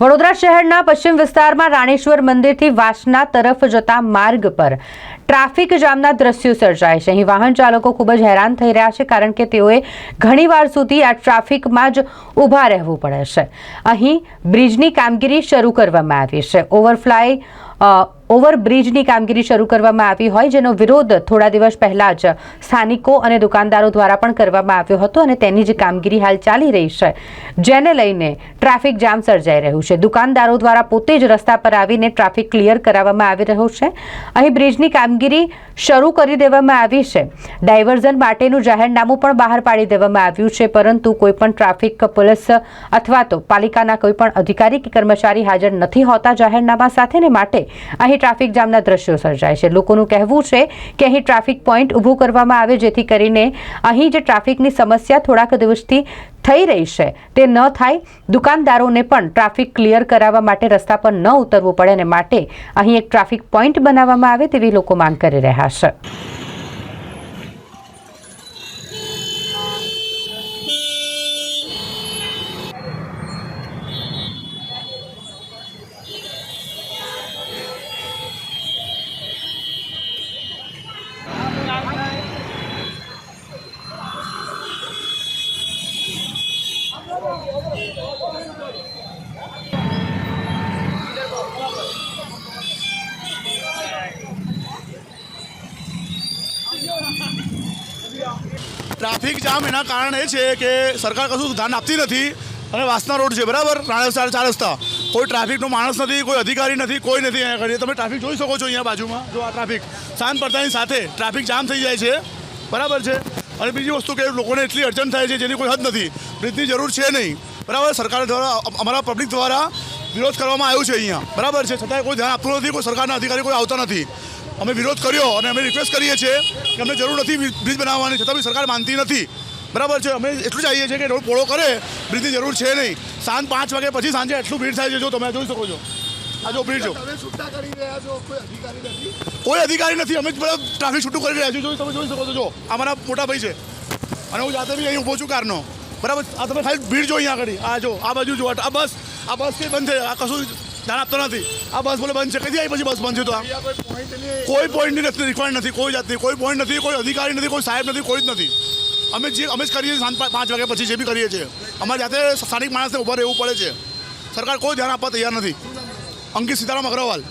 વડોદરા શહેરના પશ્ચિમ વિસ્તારમાં રાણેશ્વર મંદિરથી વાસના તરફ જતા માર્ગ પર ટ્રાફિક જામના દ્રશ્યો સર્જાય છે. અહીં વાહન ચાલકો ખૂબ જ હેરાન થઈ રહ્યા છે કારણ કે તેઓએ ઘણીવાર સુધી આ ટ્રાફિકમાં જ ઊભા રહેવું પડે છે. અહીં બ્રિજની કામગીરી શરૂ કરવામાં આવી છે. ઓવરફ્લાય ઓવરબ્રિજની કામગીરી શરૂ કરવામાં આવી હોય, જેનો વિરોધ થોડા દિવસ પહેલા જ સ્થાનિકો અને દુકાનદારો દ્વારા પણ કરવામાં આવ્યો હતો અને તેની જ કામગીરી હાલ ચાલી રહી છે, જેને લઈને ટ્રાફિક જામ સર્જાઈ રહ્યું છે. દુકાનદારો દ્વારા પોતે જ રસ્તા પર આવીને ટ્રાફિક ક્લિયર કરાવવામાં આવી રહ્યો છે. અહીં બ્રિજની કામગીરી શરૂ કરી દેવામાં આવી છે. ડાયવર્ઝન માટેનું જાહેરનામું પણ બહાર પાડી દેવામાં આવ્યું છે, પરંતુ કોઈપણ ટ્રાફિક, પોલીસ અથવા તો પાલિકાના કોઈપણ અધિકારી કે કર્મચારી હાજર નથી હોતા જાહેરનામા સાથે ને માટે અહીં ટ્રાફિક જામના દ્રશ્યો સર્જાય છે. લોકોનું કહેવું છે કે અહીં ટ્રાફિક પોઈન્ટ ઊભું કરવામાં આવે જેથી કરીને અહીં જે ટ્રાફિકની સમસ્યા થોડાક દિવસથી થઈ રહી છે તે ન થાય. દુકાનદારોને પણ ટ્રાફિક ક્લિયર કરાવવા માટે રસ્તા પર ન ઉતરવું પડે અને માટે અહીં એક ટ્રાફિક પોઈન્ટ બનાવવામાં આવે તેવી લોકો માંગ કરી રહ્યા છે. ટ્રાફિક જામ એના કારણ એ છે કે સરકાર કશું ધ્યાન આપતી નથી અને વાસના રોડ છે, બરાબર? રાણેસર ચાર રસ્તા. કોઈ ટ્રાફિકનો માણસ નથી, કોઈ અધિકારી નથી, કોઈ નથી અહીંયા ઘડી તમે ટ્રાફિક જોઈ શકો છો અહીંયા બાજુમાં, જો આ ટ્રાફિક. શાંત પડતાની સાથે ટ્રાફિક જામ થઈ જાય છે. બરાબર છે? અને બીજી વસ્તુ કે લોકોને એટલી અડચણ થાય છે જેની કોઈ હદ નથી. બ્રિજની જરૂર છે નહીં. બરાબર? સરકાર દ્વારા, અમારા પબ્લિક દ્વારા વિરોધ કરવામાં આવ્યો છે અહીંયા. બરાબર છે? છતાં કોઈ ધ્યાન આપતું નથી, કોઈ સરકારના અધિકારી કોઈ આવતા નથી. અમે વિરોધ કર્યો અને અમે રિક્વેસ્ટ કરીએ છીએ કે અમને જરૂર નથી બ્રિજ બનાવવાની, છતાં બી સરકાર માનતી નથી. બરાબર છે? અમે એટલું ચાહીએ છીએ કે રોડ પોળો કરે બ્રિજની જરૂર છે નહીં. સાંજ પાંચ વાગે પછી સાંજે એટલું ભીડ થાય છે, જો તમે જોઈ શકો છો. આ જો બ્રિજ કોઈ અધિકારી નથી? કોઈ અધિકારી નથી અમે જ બધા ટ્રાફિક છૂટું કરી રહ્યા છીએ. તમે જોઈ શકો છો જો આ મારા મોટા ભાઈ છે. અને હું જાતે બી અહીં ઊભો છું કારનો. બરાબર? આ તમે ખાલી ભીડ જો અહીંયા આગળ. આ જો આ બાજુ જો આ બસ આ બસ કંઈ બંધ છે. આ કશું ધ્યાન આપતો નથી. આ બસ બોલે બંધ છે. કદી આવી પછી બસ બંધ છે તો આ? કોઈ પોઈન્ટની કોઈ નથી રિક્વાયર્ડ નથી કોઈ જાતની. કોઈ પોઈન્ટ નથી કોઈ અધિકારી નથી કોઈ સાહેબ નથી કોઈ જ નથી. અમે જે અમે જ કરીએ છીએ સાંજ પાંચ વાગ્યા પછી જે બી કરીએ છીએ. અમારે જાતે સ્થાનિક માણસને ઊભા રહેવું પડે છે. સરકાર કોઈ ધ્યાન આપવા તૈયાર નથી. aunque si está la más global.